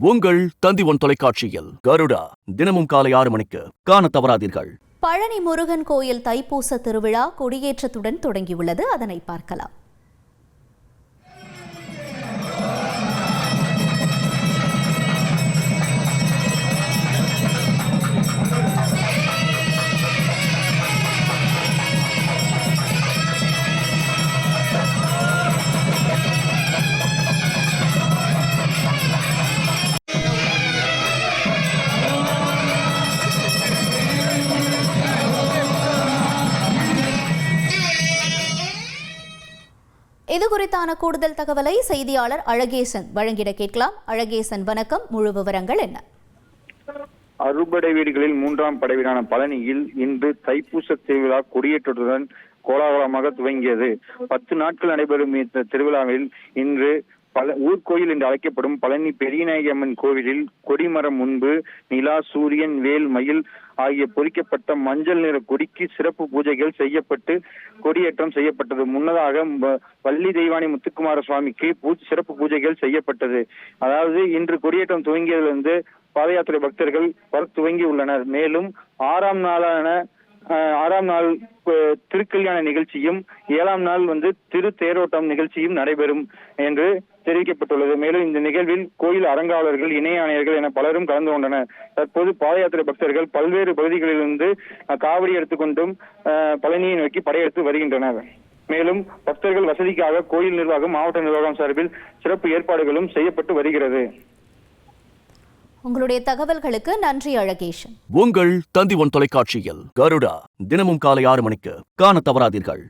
உங்கள் தந்தி ஒன் தொலைக்காட்சியில் கருடா தினமும் காலை ஆறு மணிக்கு காண தவறாதீர்கள். பழனி முருகன் கோயில் தைப்பூச திருவிழா கொடியேற்றத்துடன் தொடங்கியுள்ளது. அதனை பார்க்கலாம். இது குறித்தான கூடுதல் தகவலை செய்தியாளர் அழகேசன் வழங்கிட கேட்கலாம். அழகேசன் வணக்கம். முழு விவரங்கள் என்ன? அறுபடை வீடுகளில் மூன்றாம் படைவீடான பழனியில் இன்று தைப்பூச திருவிழா கொடியேற்றத்துடன் கோலாகலமாக துவங்கியது. பத்து நாட்கள் நடைபெறும் இந்த திருவிழாவில் இன்று பல ஊர்கோயில் என்று அழைக்கப்படும் பழனி பெரியநாயகி அம்மன் கோவிலில் கொடிமரம் முன்பு நிலா சூரியன் வேல் மயில் ஆகிய பொறிக்கப்பட்ட மஞ்சள் நிற கொடிக்கு சிறப்பு பூஜைகள் செய்யப்பட்டு கொடியேற்றம் செய்யப்பட்டது. முன்னதாக வள்ளி தெய்வானி முத்துக்குமார சுவாமிக்கு சிறப்பு பூஜைகள் செய்யப்பட்டது. அதாவது இன்று கொடியேற்றம் துவங்கியதிலிருந்து பாத யாத்திரை பக்தர்கள் வர துவங்கி உள்ளனர் மேலும் ஆறாம் நாளான ஆறாம் நாள் திருக்கல்யாண நிகழ்ச்சியும் ஏழாம் நாள் வந்து திரு தேரோட்டம் நிகழ்ச்சியும் நடைபெறும் என்று தெரிவிக்கப்பட்டுள்ளது. மேலும் இந்த நிகழ்வில் கோயில் அரங்காவலர்கள் இணைய ஆணையர்கள் என பலரும் கலந்து கொண்டனர். தற்போது பாத யாத்திரை பக்தர்கள் பல்வேறு பகுதிகளிலிருந்து காவடி எடுத்துக்கொண்டும் பழனியை நோக்கி படையெடுத்து வருகின்றனர். மேலும் பக்தர்கள் வசதிக்காக கோயில் நிர்வாகம் மாவட்ட நிர்வாகம் சார்பில் சிறப்பு ஏற்பாடுகளும் செய்யப்பட்டு வருகிறது. உங்களுடைய தகவல்களுக்கு நன்றி அழகேஷ் உங்கள் தந்தி ஒன் தொலைக்காட்சியில் கருடா தினமும் காலை ஆறு மணிக்கு காண தவறாதீர்கள்.